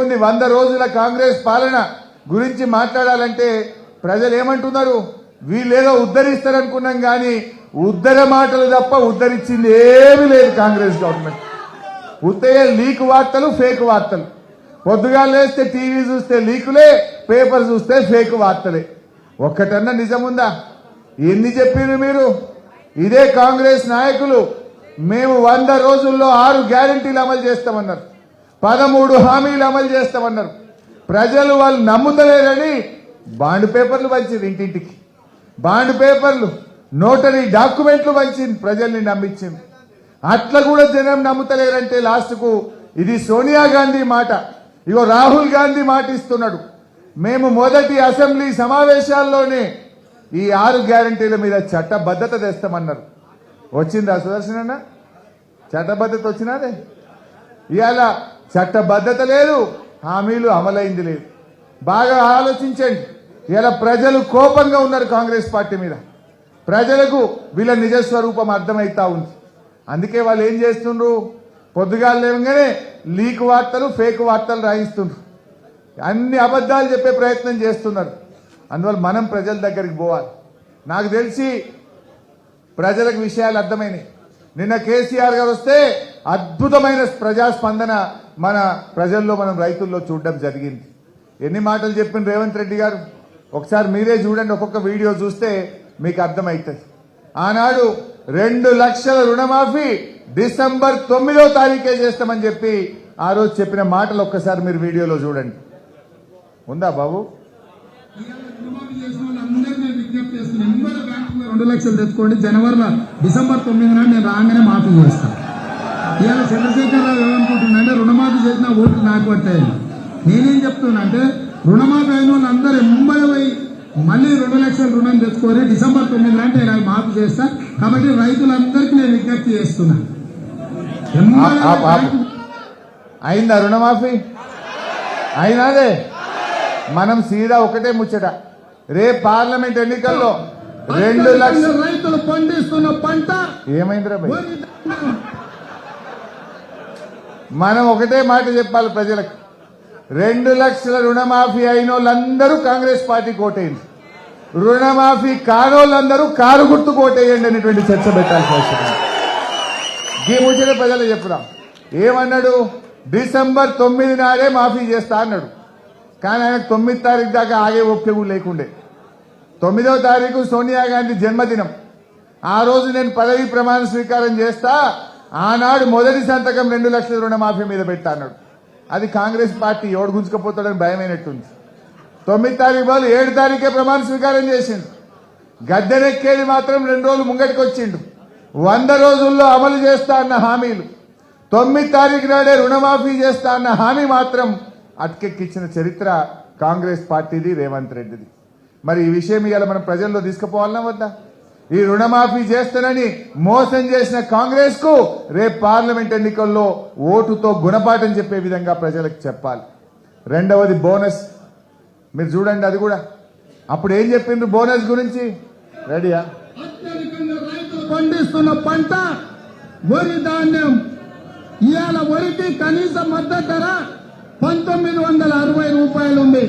ఉంది వంద రోజుల కాంగ్రెస్ పాలన గురించి మాట్లాడాలంటే ప్రజలు ఏమంటున్నారు? వీళ్ళేదో ఉద్ధరిస్తారనుకున్నాం కానీ ఉద్ధర మాటలు తప్ప ఉద్ధరించింది ఏమీ లేదు కాంగ్రెస్ గవర్నమెంట్. ఉత్తయ్య లీక్ వార్తలు ఫేక్ వార్తలు. పొద్దుగా లేస్తే టీవీ చూస్తే లీకులే పేపర్ చూస్తే ఫేక్ వార్తలే. ఒక్కటన్నా నిజముందా? ఎన్ని చెప్పారు మీరు? ఇదే కాంగ్రెస్ నాయకులు. మేము వంద రోజుల్లో ఆరు గ్యారంటీలు అమలు చేస్తామన్నారు. పదమూడు హామీలు అమలు చేస్తామన్నారు. ప్రజలు వాళ్ళు నమ్ముతలేరని బాండ్ పేపర్లు పంచింది ఇంటింటికి. బాండ్ పేపర్లు నోటరీ డాక్యుమెంట్లు పంచింది ప్రజల్ని నమ్మించింది. అట్లా కూడా జనం నమ్ముతలేరంటే లాస్ట్కు ఇది సోనియా గాంధీ మాట. ఇగో రాహుల్ గాంధీ మాట ఇస్తున్నాడు. మేము మొదటి అసెంబ్లీ సమావేశాల్లోనే ఈ ఆరు గ్యారంటీల మీద చట్టబద్ధత తెస్తామన్నారు. వచ్చిందా సుదర్శన అన్న చట్టబద్ధత వచ్చినాదే? ఇవాళ చట్టబద్ధత లేదు హామీలు అమలైంది లేదు. బాగా ఆలోచించండి. ఇలా ప్రజలు కోపంగా ఉన్నారు కాంగ్రెస్ పార్టీ మీద. ప్రజలకు వీళ్ళ నిజస్వరూపం అర్థమవుతా ఉంది. అందుకే వాళ్ళు ఏం చేస్తుండ్రు? పొద్దుగాలు లేవగానే లీక్ వార్తలు ఫేక్ వార్తలు రాయిస్తుండ్రు. అన్ని అబద్ధాలు చెప్పే ప్రయత్నం చేస్తున్నారు. అందువల్ల మనం ప్రజల దగ్గరికి పోవాలి. నాకు తెలిసి ప్రజలకు విషయాలు అర్థమైనాయి. నిన్న కేసీఆర్ గారు వస్తే అద్భుతమైన ప్రజాస్పందన మన ప్రజల్లో మనం రైతుల్లో చూడడం జరిగింది. ఎన్ని మాటలు చెప్పిన రేవంత్ రెడ్డి గారు? ఒకసారి మీరే చూడండి ఒక్కొక్క వీడియో చూస్తే మీకు అర్థమవుతుంది ఆనాడు రెండు లక్షల రుణమాఫీ డిసెంబర్ తొమ్మిదో తారీఖే చేస్తామని చెప్పి ఆ రోజు చెప్పిన మాటలు ఒక్కసారి మీరు వీడియోలో చూడండి. ఉందా బాబు? రెండు లక్షలు తెచ్చుకోండి. జనవరిలో డిసెంబర్ తొమ్మిది నాడు నేను రాగానే మాఫీ చేస్తాను. ఇవాళ చంద్రశేఖరరావు ఏమనుకుంటున్నా అంటే చేసిన ఓట్లు నాకు పట్టాయి నేనేం చెప్తున్నా అంటే రుణమాఫీ అయిన వాళ్ళందరూ ఎంబడి పోయి మళ్ళీ రెండు లక్షల రుణం తెచ్చుకొని డిసెంబర్ తొమ్మిది నేను అవి మాఫీ చేస్తా. కాబట్టి రైతులందరికీ నేను విజ్ఞప్తి చేస్తున్నా. అయిందా రుణమాఫీ? అయినాదే మనం సీదా ఒకటే ముచ్చట. రేపు పార్లమెంట్ ఎన్నికల్లో రెండు లక్షలు రైతులు పండిస్తున్న పంట ఏమైందిరా మనం ఒకటే మాట చెప్పాలి ప్రజలకు. రెండు లక్షల రుణమాఫీ అయిన వాళ్ళందరూ కాంగ్రెస్ పార్టీ కోటేయండి. రుణమాఫీ కానోళ్ళందరూ కారు గుర్తు కోటేయండి అనేటువంటి చర్చ పెట్టాల్సి వస్తుంది ఈ ముచ్చట ప్రజలు చెప్పుదాం. ఏమన్నాడు? డిసెంబర్ తొమ్మిది నాడే మాఫీ చేస్తా అన్నాడు. కానీ ఆయనకు తొమ్మిది తారీఖు దాకా ఆగే ఓపిక లేకుండే. తొమ్మిదో తారీఖు సోనియా గాంధీ జన్మదినం. ఆ రోజు నేను పదవి ప్రమాణ స్వీకారం చేస్తా ఆనాడు మొదటి సంతకం రెండు లక్షల రుణమాఫీ మీద పెట్టా అన్నాడు అది కాంగ్రెస్ పార్టీ ఎవడు గుంజుకపోతాడని భయమైనట్టుంది. తొమ్మిది తారీఖు బదులు ఏడు తారీఖే ప్రమాణ స్వీకారం చేసిండు. గద్దెనెక్కేది మాత్రం రెండు రోజులు ముంగటికి వచ్చిండు వంద రోజుల్లో అమలు చేస్తా అన్న హామీలు. తొమ్మిది తారీఖు నాడే రుణమాఫీ చేస్తా అన్న హామీ మాత్రం అటకెక్కిచ్చిన చరిత్ర కాంగ్రెస్ పార్టీది రేవంత్ రెడ్డిది. మరి ఈ విషయం ఇవాళ మనం ప్రజల్లో తీసుకుపోవాలన్నా వద్దా? ఈ రుణమాఫీ చేస్తానని మోసం చేసిన కాంగ్రెస్కు రేపు పార్లమెంట్ ఎన్నికల్లో ఓటుతో గుణపాఠం చెప్పే విధంగా ప్రజలకు చెప్పాలి. రెండవది బోనస్. మీరు చూడండి అది కూడా. అప్పుడు ఏం చెప్పిండ్రు బోనస్ గురించి? రెడీయా? పండిస్తున్న పంట వరి ధాన్యం. ఇవాళ వరికి కనీస మద్దతు ధర పంతొమ్మిది వందల అరవై రూపాయలు ఉంది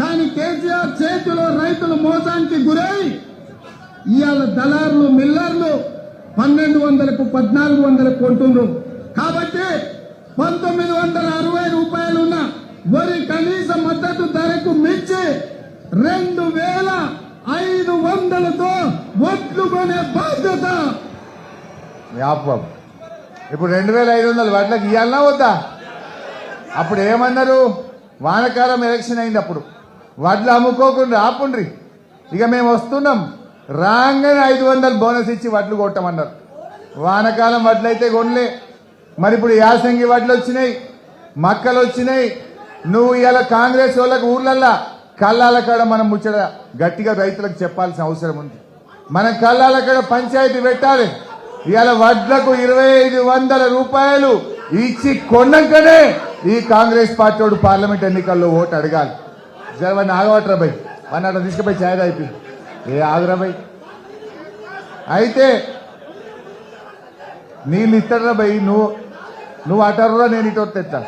కానీ కేసీఆర్ చేతిలో రైతులు మోసానికి గురై ఇవాళ దళారులు మిల్లర్లు పన్నెండు వందలకు పద్నాలుగు వందలకు కొంటుండ్రు. కాబట్టి పంతొమ్మిది వందల అరవై రూపాయలున్న వరి కనీస మద్దతు ధరకు మించి రెండు వేల ఐదు వందలతో ఒట్లు కొనే బాధ్యత. ఇప్పుడు రెండు వేల ఐదు వందలు వాటికి ఇవ్వాలన్నా వద్దా? అప్పుడు ఏమన్నారు? వానకాలం ఎలక్షన్ అయింది అప్పుడు. వడ్లు అమ్ముకోకుండా ఆపుండ్రి. ఇక మేము వస్తున్నాం. రాగానే ఐదు వందలు బోనస్ ఇచ్చి వడ్లు కొట్టమన్నారు. వానకాలం వడ్లు అయితే కొనలే. మరి ఇప్పుడు యాసంగి వడ్లు వచ్చినాయి మక్కలు వచ్చినాయి. నువ్వు ఇలా కాంగ్రెస్ వాళ్ళకి ఊర్లల్లా కళ్ళాల కాడ మనం ముచ్చట గట్టిగా రైతులకు చెప్పాల్సిన అవసరం ఉంది. మనం కళ్ళాల కాడ పంచాయతీ పెట్టాలి. ఇవాళ వడ్లకు ఇరవై ఐదు వందల రూపాయలు ఇచ్చి కొన్నాకనే ఈ కాంగ్రెస్ పార్టీ పార్లమెంట్ ఎన్నికల్లో ఓటు అడగాలి. జరవ ఆగవట్రా భయ్ వన్ అట్లా తీసుకుపోయి ఛాయ్ అయిపోయింది ఏ ఆగురా అయితే నీళ్ళు ఇస్తారా భయ్ నువ్వు నువ్వు అటర్రా నేను ఇటు వస్తే ఎట్లా?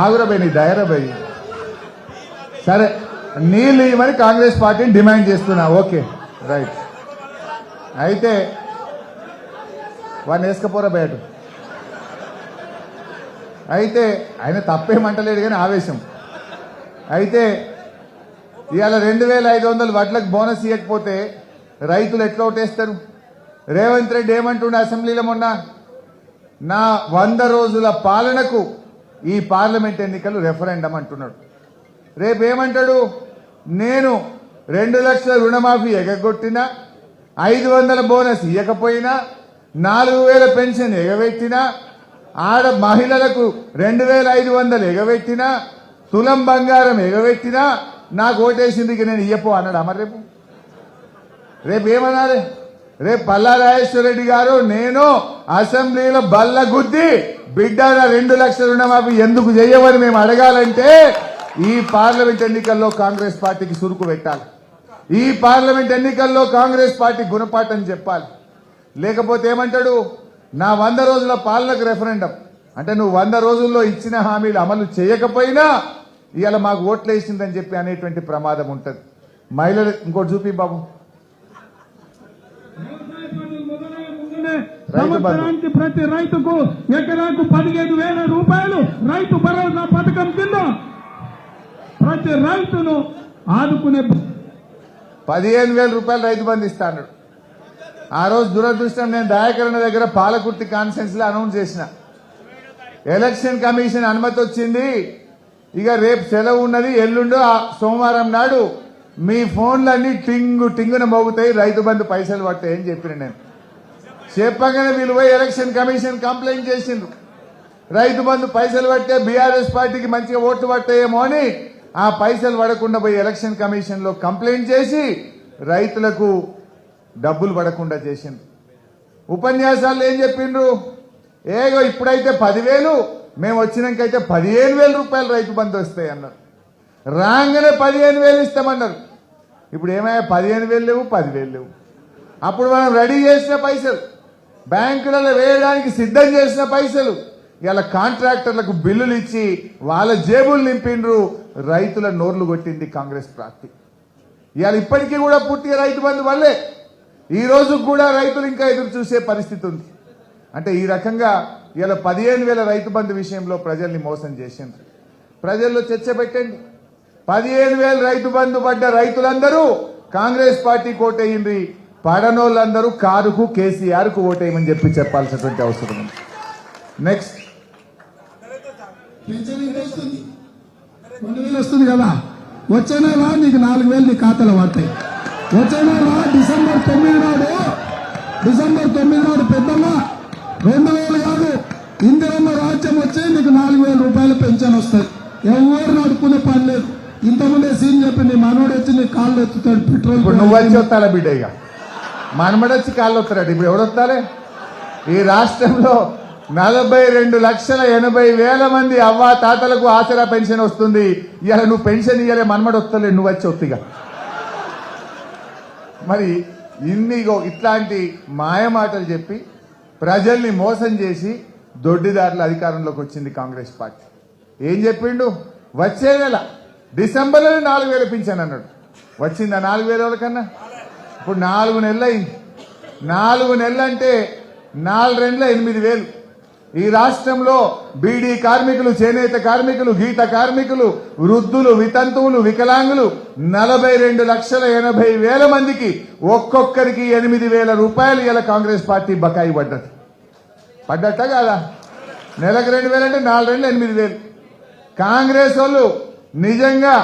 ఆగురబై నీ దయరబై సరే నీళ్ళు ఇవ్వమని కాంగ్రెస్ పార్టీని డిమాండ్ చేస్తున్నా. Okay right. అయితే వాడిని వేసుకపోరా బయట అయితే ఆయన తప్పేమంటలేడు కానీ ఆవేశం. అయితే ఇవాళ రెండు వేల ఐదు వందలు వడ్లకు బోనస్ ఇవ్వకపోతే రైతులు ఎట్లా ఓటేస్తారు? రేవంత్ రెడ్డి ఏమంటుండే అసెంబ్లీలో మొన్న? నా వంద రోజుల పాలనకు ఈ పార్లమెంట్ ఎన్నికలు రెఫరెండం అంటున్నాడు. రేపు ఏమంటాడు? నేను రెండు లక్షల రుణమాఫీ ఎగగొట్టినా ఐదు వందల బోనస్ ఇవ్వకపోయినా నాలుగు వేల పెన్షన్ ఎగబెట్టినా ఆడ మహిళలకు రెండు వేల ఐదు వందలు ఎగబెట్టినా తులం బంగారం ఎగబెట్టినా నాకు ఓటేసింది ఇక నేను ఇయ్యపో అన్నాడు? అమ్మ రేపు? రేపు ఏమనాలి? రేపు పల్లా రాజేశ్వరరెడ్డి గారు నేను అసెంబ్లీలో బల్ల గుద్ది బిడ్డ రెండు లక్షల రుణమాఫీ ఎందుకు చేయవని మేము అడగాలంటే ఈ పార్లమెంట్ ఎన్నికల్లో కాంగ్రెస్ పార్టీకి సురుకు పెట్టాలి. ఈ పార్లమెంట్ ఎన్నికల్లో కాంగ్రెస్ పార్టీ గుణపాఠం చెప్పాలి. లేకపోతే ఏమంటాడు? నా వంద రోజుల పాలనకు రెఫరెండం అంటే నువ్వు వంద రోజుల్లో ఇచ్చిన హామీలు అమలు చేయకపోయినా ఇవాళ మాకు ఓట్లు వేసిందని చెప్పి అనేటువంటి ప్రమాదం ఉంటుంది. మహిళలు ఇంకోటి చూపి బాబు. సంవత్సరానికి ప్రతి రైతుకు ఎకరాకు పదిహేను వేల రూపాయలు రైతు భరోసా పథకం కింద ప్రతి రైతును ఆదుకునే పదిహేను వేల రూపాయలు రైతు బంధు ఇస్తా అన్నాడు ఆ రోజు దురదృష్టం నేను దయాకరణ దగ్గర పాలకుర్తి కాన్ఫరెన్స్లో అనౌన్స్ చేసిన. ఎలక్షన్ కమిషన్ అనుమతి వచ్చింది. ఇక రేపు సెలవు ఉన్నది ఎల్లుండో ఆ సోమవారం నాడు మీ ఫోన్లన్నీ టింగు టింగున మోగుతాయి రైతు బంధు పైసలు పడతాయి అని చెప్పిన నేను. చెప్పగానే వీళ్ళు పోయి ఎలక్షన్ కమిషన్ కంప్లైంట్ చేసిండ్రు. రైతు బంధు పైసలు పడితే బీఆర్ఎస్ పార్టీకి మంచిగా ఓట్లు పడతాయేమో అని ఆ పైసలు పడకుండా పోయి ఎలక్షన్ కమిషన్లో కంప్లైంట్ చేసి రైతులకు డబ్బులు పడకుండా చేసిండ్రు. ఉపన్యాసాల్లో ఏం చెప్పిండ్రు? ఏగో ఇప్పుడైతే పదివేలు మేము వచ్చినాకైతే పదిహేను వేల రూపాయలు రైతు బంధు వస్తాయి అన్నారు. రాగానే పదిహేను వేలు ఇస్తామన్నారు. ఇప్పుడు ఏమయ్యా పదిహేను వేలు లేవు పదివేలు లేవు. అప్పుడు మనం రెడీ చేసిన పైసలు. బ్యాంకులలో వేయడానికి సిద్ధం చేసిన పైసలు. ఇలా కాంట్రాక్టర్లకు బిల్లులు ఇచ్చి వాళ్ళ జేబులు నింపిండ్రు రైతుల నోర్లు కొట్టింది కాంగ్రెస్ పార్టీ. ఇవాళ ఇప్పటికీ కూడా పూర్తిగా రైతు బంధు వల్లే. ఈ రోజు కూడా రైతులు ఇంకా ఎదురు చూసే పరిస్థితి ఉంది. అంటే ఈ రకంగా ఇలా పదిహేను వేల రైతు బంధు విషయంలో ప్రజల్ని మోసం చేసిండ్రు. ప్రజల్లో చర్చ పెట్టండి. పదిహేను వేల రైతు బంధు పడ్డ రైతులందరూ కాంగ్రెస్ పార్టీ ఓటేయింది పడనోళ్ళందరూ కారుకు కేసీఆర్కు ఓటేయమని చెప్పి చెప్పాల్సినటువంటి అవసరం ఉంది. నెక్స్ట్ వస్తుంది. రెండు వేలు వస్తుంది కదా. వచ్చే నెల నీకు నాలుగు వేలు నీ ఖాతాలో పడతాయి. వచ్చే నెల డిసెంబర్ తొమ్మిది నాడు డిసెంబర్ తొమ్మిది నాడు పెద్దమ్మ రెండు వేల ఇందిరమ్మ రాజ్యం వచ్చి నీకు నాలుగు వేల రూపాయలు పెన్షన్ వస్తాయి ఎవరు నడుపుకునే పని లేదు. ఇంతకుముందే సీన్ చెప్పి నీ మనోడు వచ్చి నీ కాళ్ళు ఎత్తుతాడు పెట్రోల్ నువ్వు వచ్చి వస్తాలా బిడ్డ ఇక? మనమడొచ్చి కాళ్ళు వస్తాడు ఇప్పుడు ఎవడు వస్తారే ఈ రాష్ట్రంలో నలభై రెండు లక్షల ఎనభై వేల మంది అవ్వ తాతలకు ఆసరా పెన్షన్ వస్తుంది. ఇవాళ నువ్వు పెన్షన్ ఇవ్వలే మనమడు వస్తలే నువ్వు వచ్చి వత్తిగా. మరి ఇన్ని ఇగో ఇట్లాంటి మాయమాటలు చెప్పి ప్రజల్ని మోసం చేసి దొడ్డిదారుల అధికారంలోకి వచ్చింది కాంగ్రెస్ పార్టీ. ఏం చెప్పిండు? వచ్చే నెల డిసెంబర్లో నాలుగు వేలు పింఛన్ అన్నాడు. వచ్చిందా నాలుగు వేల వాళ్ళకన్నా ఇప్పుడు నాలుగు నెలలు అయింది. నాలుగు నెలలు అంటే నాలుగు రెండుల ఎనిమిది వేలు. ఈ రాష్ట్రంలో బీడీ కార్మికులు చేనేత కార్మికులు గీత కార్మికులు వృద్ధులు వితంతువులు వికలాంగులు నలభై రెండు లక్షల ఎనభై వేల మందికి ఒక్కొక్కరికి ఎనిమిది వేల రూపాయలు ఇలా కాంగ్రెస్ పార్టీ బకాయి పడ్డది. పడ్డట్ట కాదా? నెలకు రెండు వేలు అంటే నాలుగు రెండు ఎనిమిది వేలు. కాంగ్రెస్ వాళ్ళు నిజంగా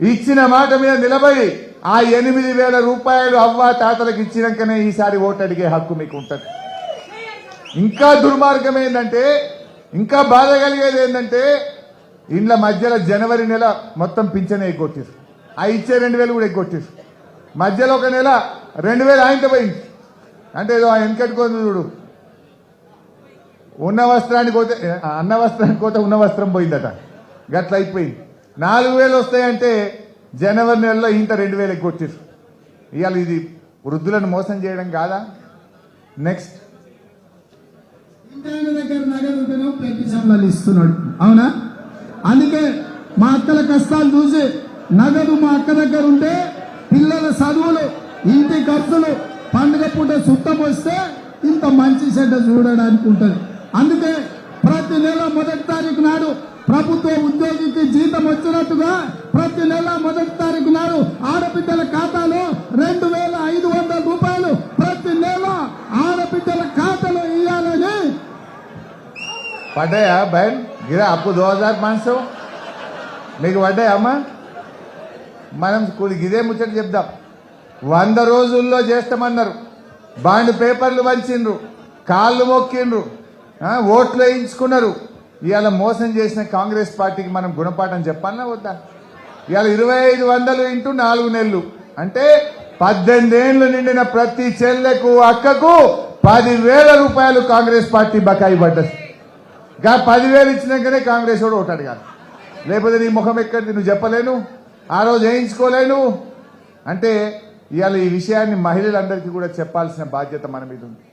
ఇచ్చిన మాట మీద నిలబడి ఆ ఎనిమిది వేల రూపాయలు అవ్వ తాతలకు ఇచ్చినాకనే ఈసారి ఓటు అడిగే హక్కు మీకు ఉంటుంది ఇంకా దుర్మార్గం ఏంటంటే ఇంకా బాధ కలిగేది ఏంటంటే ఇండ్ల మధ్యలో జనవరి నెల మొత్తం పింఛనే ఎగ్గొట్టారు. ఆ ఇచ్చే రెండు వేలు కూడా ఎగ్గొట్టారు. మధ్యలో ఒక నెల రెండు వేలు ఆయనతో పోయింది. అంటే ఏదో ఆయన వెనకట్టుకొని చూడు. ఉన్న వస్త్రానికి పోతే అన్న వస్త్రానికి పోతే ఉన్న వస్త్రం పోయిందట. గట్ల అయిపోయింది. నాలుగు వేలు వస్తాయంటే జనవరి నెలలో ఇంత రెండు వేలు ఎగ్గొట్టారు ఇవాళ ఇది వృద్ధులను మోసం చేయడం కాదా? నెక్స్ట్ ఇస్తున్నాడు. అవునా? అందుకే మా అక్కల కష్టాలు చూసి నగదు మా అక్క దగ్గర ఉంటే పిల్లల చదువులు ఇంటి ఖర్చులు పండుగ పూట సుట్టం వస్తే ఇంత మంచి చెడ్డ చూడడానికి ఉంటుంది అందుకే ప్రతి నెల మొదటి తారీఖు నాడు ప్రభుత్వ ఉద్యోగికి జీతం వచ్చినట్టుగా ప్రతి నెల మొదటి తారీఖు నాడు ఆడబిడ్డల ఖాతాలో రెండు వేల ఐదు వందల రూపాయలు ప్రతి నెల ఆడబిడ్డల ఖాతాలో ఇవ్వాలని పడ్డాయా బయన్ గిరా అప్పు దో హజార్ మీకు పడ్డాయమ్మా మనం కొద్ది ఇదే ముచ్చట చెప్దాం. వంద రోజుల్లో చేస్తామన్నారు. బాండ్ పేపర్లు వంచిండ్రు కాళ్ళు మొక్కిండ్రు. ఓట్లు వేయించుకున్నారు. ఇవాళ మోసం చేసిన కాంగ్రెస్ పార్టీకి మనం గుణపాఠం చెప్పాలన్నా వద్దా? ఇవాళ ఇరవై ఐదు వందలు ఇంటూ నాలుగు నెలలు. అంటే పద్దెనిమిది ఏళ్ళు నిండిన ప్రతి చెల్లెకు అక్కకు పదివేల రూపాయలు కాంగ్రెస్ పార్టీ బకాయి పడ్డది. గా పదివేలు ఇచ్చినాకనే కాంగ్రెస్ వాడు ఓటాడు కాదు లేకపోతే నీ ముఖం ఎక్కడిది? నువ్వు చెప్పలేను. ఆ రోజు వేయించుకోలేను. అంటే ఇవాళ ఈ విషయాన్ని మహిళలందరికీ కూడా చెప్పాల్సిన బాధ్యత మన మీద ఉంది.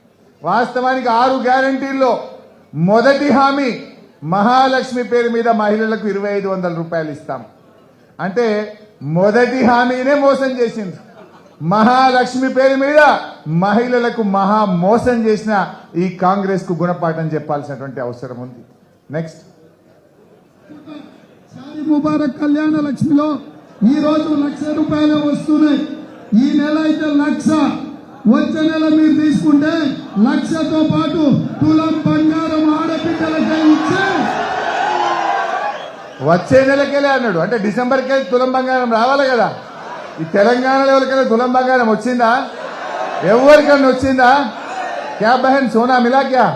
వాస్తవానికి ఆరు గ్యారంటీల్లో మొదటి హామీ మహాలక్ష్మి పేరు మీద మహిళలకు ఇరవై ఐదు వందల రూపాయలు ఇస్తాం. అంటే మొదటి హామీనే మోసం చేసింది. మహాలక్ష్మి పేరు మీద మహిళలకు మహా మోసం చేసిన ఈ కాంగ్రెస్కు గుణపాఠం చెప్పాల్సినటువంటి అవసరం ఉంది. నెక్స్ట్ ముబారక్ కళ్యాణ లక్ష్మిలో ఈ రోజు లక్ష రూపాయలు వస్తున్నాయి. ఈ నెల అయితే లక్ష. వచ్చే నెల మీరు తీసుకుంటే లక్షతో పాటు తులం బంగారం ఆడపిల్లలకే వచ్చే నెలకెళ్ళి అన్నాడు. అంటే డిసెంబర్కి తులం బంగారం రావాలి కదా. ఈ తెలంగాణలో ఎవరికైనా తులం బంగారం వచ్చిందా? ఎవరికన్నా వచ్చిందా? క్యా బహన్? సోనా మిలా క్యా?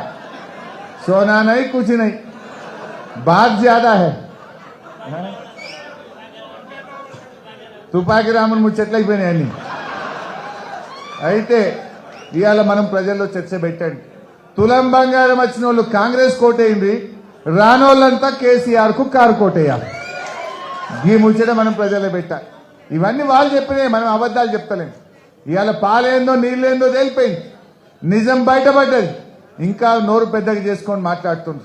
సోనా నై కుచి నై. బాత్ జ్యాదా హై. తుపాకి రాముని ముచ్చట్లయిపోయినాయి అన్నీ. అయితే ఇవాళ మనం ప్రజల్లో చర్చ పెట్టండి. తులం బంగారం వచ్చిన వాళ్ళు కాంగ్రెస్ కోటేయండి రానోళ్ళంతా కేసీఆర్కు కారు కోటేయాలి. ఈ ముచ్చట మనం ప్రజల్లో పెట్టాలి. ఇవన్నీ వాళ్ళు చెప్పినాయి మనం అబద్ధాలు చెప్తలేం. ఇవాళ పాలేందో నీళ్ళేందో తేలిపోయింది. నిజం బయటపడ్డది. ఇంకా నోరు పెద్దగా చేసుకొని మాట్లాడుతుంది